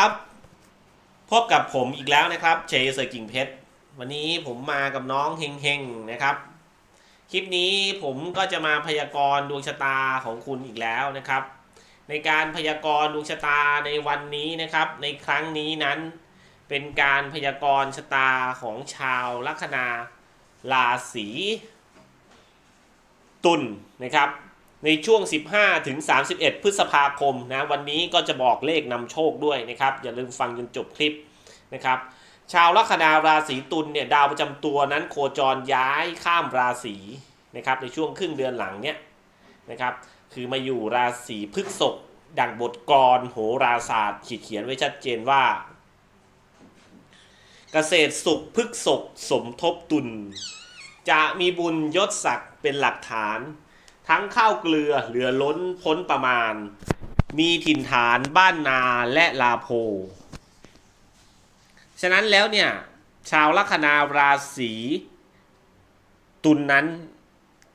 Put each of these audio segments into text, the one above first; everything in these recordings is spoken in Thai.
ครับ พบกับผมอีกแล้วนะครับเชยเซอร์กิ่งเพชรวันนี้ผมมากับน้องเฮงเฮงนะครับ คลิปนี้ผมก็จะมาพยากรณ์ดวงชะตาของคุณอีกแล้วนะครับ ในการพยากรณ์ดวงชะตาในวันนี้นะครับ ในครั้งนี้นั้น เป็นการพยากรณ์ชะตาของชาวลัคนาราศีตุลนะครับ ในช่วง 15 ถึง 31 พฤษภาคมนะวันนี้ก็จะบอกเลขนำโชคด้วยนะครับ อย่าลืมฟังจนจบคลิปนะครับ ชาวลัคนาราศีตุลเนี่ยดาวประจำตัวนั้นโคจรย้ายข้ามราศีนะครับในช่วงครึ่งเดือนหลังเนี้ยนะครับคือมาอยู่ราศีพฤษภดังบทกรโหราศาสตร์ขีดเขียนไว้ชัดเจนว่า เกษตรสุขพฤกษกสมทบตุลจะมีบุญยศศักดิ์เป็นหลักฐาน ทั้งข้าวเกลือเหลือล้นพ้นประมาณ มีถิ่นฐานบ้านนาและลาโพ ฉะนั้นแล้วเนี่ย ชาวลัคนาราศีตุลนนั้น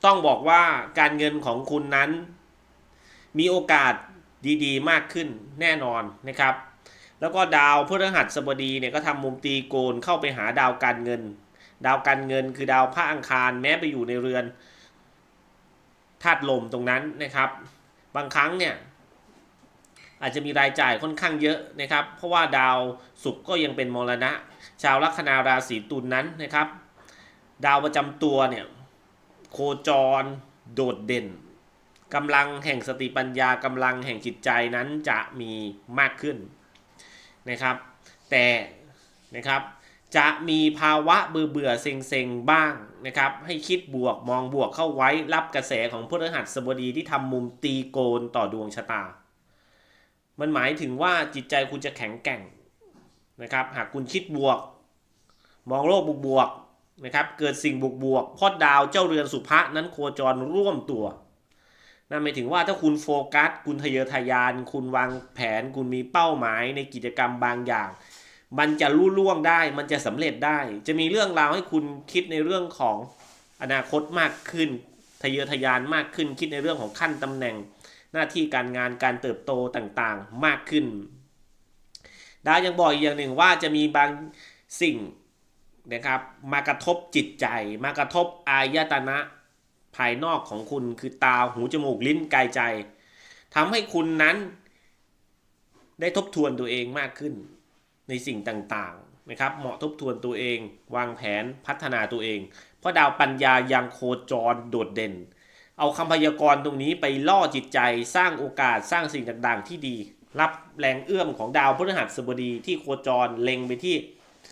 ต้องบอกว่าการเงินของคุณนั้น มีโอกาสดีๆ มากขึ้นแน่นอนนะครับ แล้วก็ดาวพฤหัสบดีเนี่ยก็ทำมุมตีโกนเข้าไปหาดาวการเงิน ดาวการเงินคือดาวพระอังคารแม้ไปอยู่ในเรือน ธาตุลมตรงนั้นนะครับ บางครั้งเนี่ยอาจจะมีรายจ่ายค่อนข้างเยอะนะครับ เพราะว่าดาวศุกร์ก็ยังเป็นมรณะ ชาวลัคนาราศีตุลนนั้นนะครับ ดาวประจำตัวเนี่ยโคจร โดดเด่นกำลังแห่งสติปัญญากำลังแห่งจิตใจนั้นจะมีมากขึ้นนะครับ แต่นะครับ จะมีภาวะเบื่อเบื่อเซ็งเซ็งบ้างนะครับ ให้คิดบวกมองบวกเข้าไว้รับกระแสของพฤหัสบดีที่ทำมุมตีโกนต่อดวงชะตา มันหมายถึงว่าจิตใจคุณจะแข็งแกร่งนะครับ หากคุณคิดบวก มองโลกบวกๆนะครับ เกิดสิ่งบวกบวกพราะดาวเจ้าเรือนสุภะนั้นโคจรร่วมตัวนั่นหมายถึงว่าถ้าคุณโฟกัส คุณทะเยอทะยาน คุณวางแผน คุณมีเป้าหมายในกิจกรรมบางอย่าง มันจะรุ่ล่วงได้ มันจะสำเร็จได้ จะมีเรื่องราวให้คุณคิดในเรื่องของอนาคตมากขึ้น ทะเยอทะยานมากขึ้น คิดในเรื่องของขั้นตำแหน่ง หน้าที่การงานการเติบโตต่างๆมากขึ้น ดาวยังบอกอีกอย่างหนึ่งว่าจะมีบางสิ่งนะครับมากระทบจิตใจ มากระทบอายตนะภายนอกของคุณคือตาหูจมูกลิ้นกายใจทำให้คุณนั้นได้ทบทวนตัวเองมากขึ้น ในสิ่งต่างๆนะครับ เหมาะทบทวนตัวเอง วางแผนพัฒนาตัวเอง เพราะดาวปัญญายังโคจรโดดเด่น เอาคำพยากรณ์ตรงนี้ไปล่อจิตใจสร้างโอกาสสร้างสิ่งต่างๆ ที่ดี รับแรงเอื้อมของดาวพฤหัสบดีที่โคจรเล็งไปที่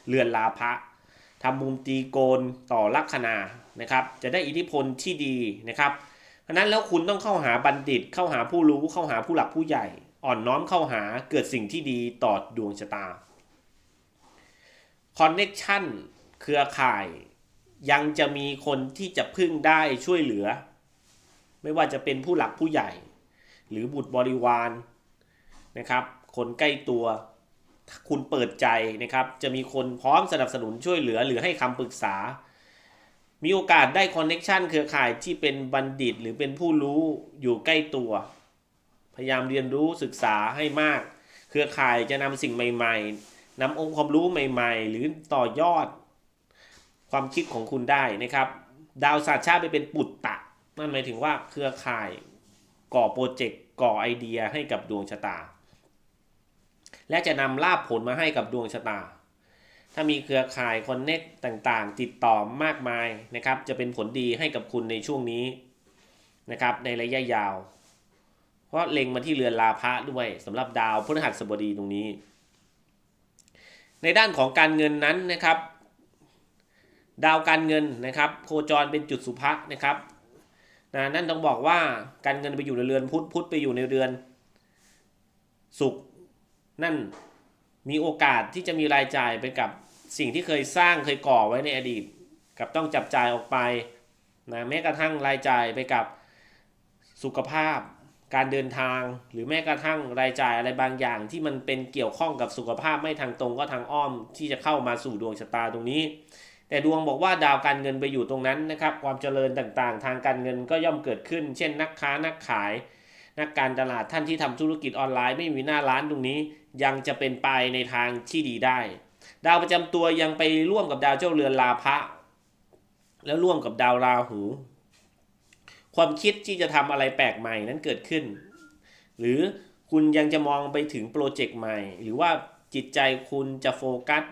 เรือนลาภะทำมุมตีโกนต่อลัคนานะครับ จะได้อิทธิพลที่ดีนะครับเพราะฉะนั้นแล้วคุณต้องเข้าหาบัณฑิต เข้าหาผู้รู้ เข้าหาผู้หลักผู้ใหญ่ อ่อนน้อมเข้าหาเกิดสิ่งที่ดีต่อดวงชะตา คอนเน็ชันเครือข่าย ยังจะมีคนที่จะพึ่งได้ช่วยเหลือ ไม่ว่าจะเป็นผู้หลักผู้ใหญ่ หรือบุตรบริวารนะครับ คนใกล้ตัวคุณเปิดใจนะครับ จะมีคนพร้อมสนับสนุนช่วยเหลือ หรือให้คำปรึกษา มีโอกาสได้คอนเน็ชันเครือข่ายที่เป็นบัณฑิต หรือเป็นผู้รู้อยู่ใกล้ตัว พยายามเรียนรู้ศึกษาให้มาก เครือข่ายจะนำสิ่งใหม่ ๆ นำองค์ความรู้ใหม่ ๆ หรือต่อยอดความคิดของคุณได้นะครับ ดาวศาสตร์ชาติไปเป็นปุตตะ นั่นหมายถึงว่าเครือข่ายก่อโปรเจกต์ก่อไอเดียให้กับดวงชะตา และจะนำลาบผลมาให้กับดวงชะตา ถ้ามีเครือข่ายคอนเน็กต่างๆ ติดต่อมากมายนะครับ จะเป็นผลดีให้กับคุณในช่วงนี้นะครับในระยะยาว เพราะเล็งมาที่เรือนลาภะด้วยสำหรับดาวพฤหัสบดีตรงนี้ ในด้านของการเงินนั้นนะครับ ดาวการเงินนะครับโคจรเป็นจุดสุภะนะครับนะนั่นต้องบอกว่าการเงินไปอยู่ในเรือนพุธพุธไปอยู่ในเรือนศุกนั่นมีโอกาสที่จะมีรายจ่ายไปกับสิ่งที่เคยสร้างเคยก่อไว้ในอดีต กับต้องจับจ่ายออกไปนะแม้กระทั่งรายจ่ายไปกับสุขภาพ การเดินทางหรือแม้กระทั่งรายจ่ายอะไรบางอย่าง ที่มันเป็นเกี่ยวข้องกับสุขภาพไม่ทางตรงก็ทางอ้อมที่จะเข้ามาสู่ดวงชะตาตรงนี้ แต่ดวงบอกว่าดาวการเงินไปอยู่ตรงนั้นนะครับ ความเจริญต่างๆ ทางการเงินก็ย่อมเกิดขึ้น เช่นนักค้านักขาย นักการตลาดท่านที่ทำธุรกิจออนไลน์ไม่มีหน้าร้านตรงนี้ ยังจะเป็นไปในทางที่ดีได้ ดาวประจำตัวยังไปร่วมกับดาวเจ้าเรือนลาภะแล้วร่วมกับดาวราหู ความคิดที่จะทำอะไรแปลกใหม่นั้นเกิดขึ้น หรือคุณยังจะมองไปถึงโปรเจกต์ใหม่ หรือว่าจิตใจคุณจะโฟกัส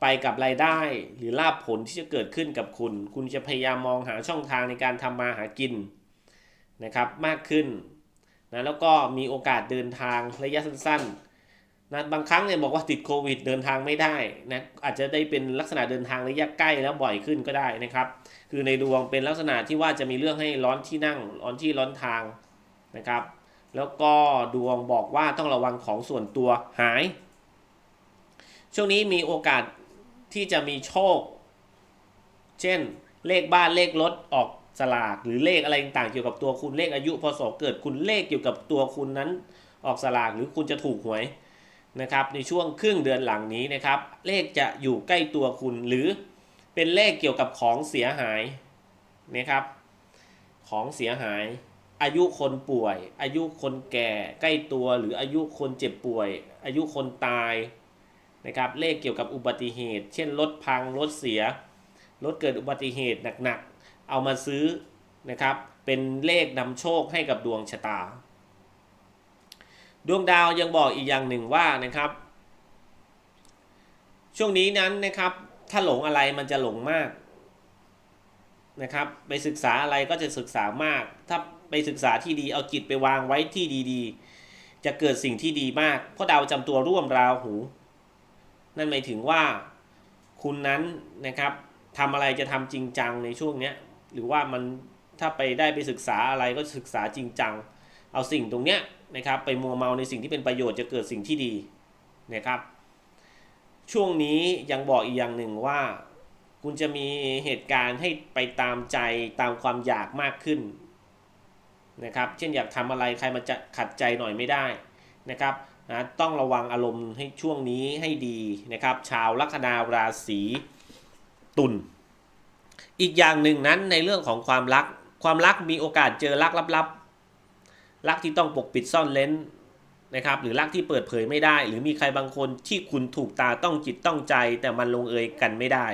ไปกับรายได้ หรือลาภผลที่จะเกิดขึ้นกับคุณ คุณจะพยายามมองหาช่องทางในการทำมาหากินนะครับมากขึ้นนะแล้วก็มีโอกาสเดินทางระยะสั้นๆ นะบางครั้งเนี่ยบอกว่าติดโควิดเดินทางไม่ได้นะอาจจะได้เป็นลักษณะเดินทางระยะใกล้แล้วบ่อยขึ้นก็ได้นะครับ คือในดวงเป็นลักษณะที่ว่าจะมีเรื่องให้ร้อนที่นั่งร้อนที่ร้อนทางนะครับ แล้วก็ดวงบอกว่าต้องระวังของส่วนตัวหาย ช่วงนี้มีโอกาสที่จะมีโชค เช่นเลขบ้านเลขรถออกสลากหรือเลขอะไรต่างๆเกี่ยวกับตัวคุณเลขอายุพศเกิดคุณเลขเกี่ยวกับตัวคุณนั้นออกสลากหรือคุณจะถูกหวย นะครับในช่วงครึ่งเดือนหลังนี้นะครับ เลขจะอยู่ใกล้ตัวคุณหรือเป็นเลขเกี่ยวกับของเสียหายนะครับ ของเสียหาย อายุคนป่วย อายุคนแก่ใกล้ตัวหรืออายุคนเจ็บป่วย อายุคนตายนะครับเลขเกี่ยวกับอุบัติเหตุ เช่นรถพังรถเสียรถเกิดอุบัติเหตุหนักๆเอามาซื้อนะครับ เป็นเลขนำโชคให้กับดวงชะตา ดวงดาวยังบอกอีกอย่างหนึ่งว่านะครับ ช่วงนี้นั้นนะครับ ถ้าหลงอะไรมันจะหลงมากนะครับ ไปศึกษาอะไรก็จะศึกษามาก ถ้าไปศึกษาที่ดีเอาจิตไปวางไว้ที่ดีๆ จะเกิดสิ่งที่ดีมาก เพราะดาวจำตัวร่วมราหู นั่นหมายถึงว่าคุณนั้นนะครับทำอะไรจะทำจริงจังในช่วงเนี้ยหรือว่ามันถ้าไปได้ไปศึกษาอะไรก็ศึกษาจริงจัง เอาสิ่งตรงเนี้ย นะครับ ไปมัวเมาในสิ่งที่เป็นประโยชน์จะเกิดสิ่งที่ดีนะครับ ช่วงนี้ยังบอกอีกอย่างหนึ่งว่า คุณจะมีเหตุการณ์ให้ไปตามใจตามความอยากมากขึ้นนะครับ เช่นอยากทำอะไรใครมาจะขัดใจหน่อยไม่ได้นะครับนะต้องระวังอารมณ์ให้ช่วงนี้ให้ดีนะครับ ชาวลัคนาราศีตุลอีกอย่างหนึ่งนั้นในเรื่องของความรัก ความรักมีโอกาสเจอรักลับๆ รักที่ต้องปกปิดซ่อนเลนนะครับหรือรักที่เปิดเผยไม่ได้ หรือมีใครบางคนที่คุณถูกตาต้องจิตต้องใจ แต่มันลงเอยกันไม่ได้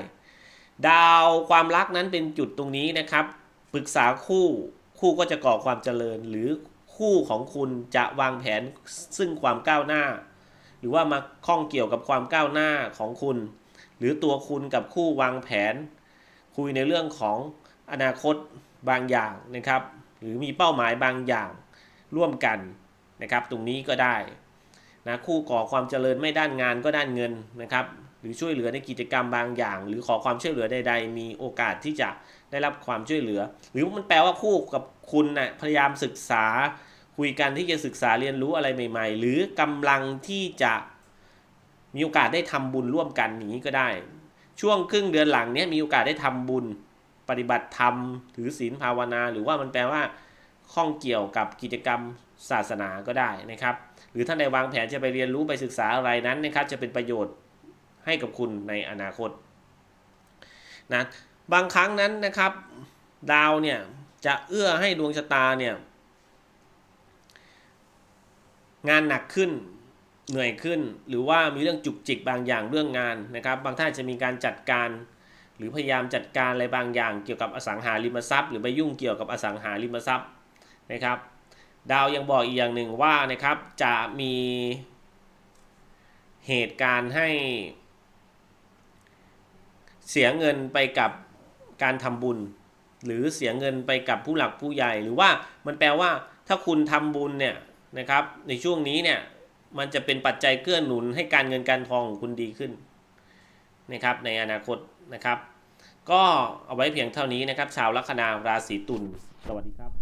ดาวความรักนั้นเป็นจุดตรงนี้นะครับปรึกษาคู่คู่ก็จะก่อความเจริญ หรือคู่ของคุณจะวางแผนซึ่งความก้าวหน้า หรือว่ามาข้องเกี่ยวกับความก้าวหน้าของคุณ หรือตัวคุณกับคู่วางแผน คุยในเรื่องของอนาคตบางอย่างนะครับ หรือมีเป้าหมายบางอย่าง ร่วมกันนะครับ ตรงนี้ก็ได้นะคู่ก่อความเจริญไม่ด้านงานก็ด้านเงินนะครับ หรือช่วยเหลือในกิจกรรมบางอย่าง หรือขอความช่วยเหลือใด ๆ มีโอกาสที่จะได้รับความช่วยเหลือ หรือมันแปลว่าคู่กับคุณนะ่ะพยายามศึกษาคุยกันที่จะศึกษาเรียนรู้อะไรใหม่ ๆ หรือกำลังที่จะมีโอกาสได้ทำบุญร่วมกันอย่างนี้ก็ได้ ช่วงครึ่งเดือนหลังเนี้ยมีโอกาสได้ทำบุญปฏิบัติธรรมถือศีลภาวนา หรือว่ามันแปลว่า ข้องเกี่ยวกับกิจกรรมศาสนาก็ได้นะครับ หรือท่านใดวางแผนจะไปเรียนรู้ไปศึกษาอะไรนั้นนะครับ จะเป็นประโยชน์ให้กับคุณในอนาคตนะบางครั้งนั้นนะครับดาวเนี่ยจะเอื้อให้ดวงชะตาเนี่ยงานหนักขึ้นเหนื่อยขึ้น หรือว่ามีเรื่องจุกจิกบางอย่างเรื่องงานนะครับ บางท่านจะมีการจัดการ หรือพยายามจัดการอะไรบางอย่างเกี่ยวกับอสังหาริมทรัพย์ หรือไปยุ่งเกี่ยวกับอสังหาริมทรัพย์ นะครับ ดาวยังบอกอีกอย่างหนึ่งว่านะครับจะมีเหตุการณ์ให้เสียเงินไปกับการทำบุญ หรือเสียเงินไปกับผู้หลักผู้ใหญ่หรือว่ามันแปลว่าถ้าคุณทำบุญเนี่ยนะครับ ในช่วงนี้เนี่ยมันจะเป็นปัจจัยเกื้อหนุนให้การเงินการทองของคุณดีขึ้นนะครับ ในอนาคตนะครับ ก็เอาไว้เพียงเท่านี้นะครับ ชาวลัคนาราศีตุลสวัสดีครับ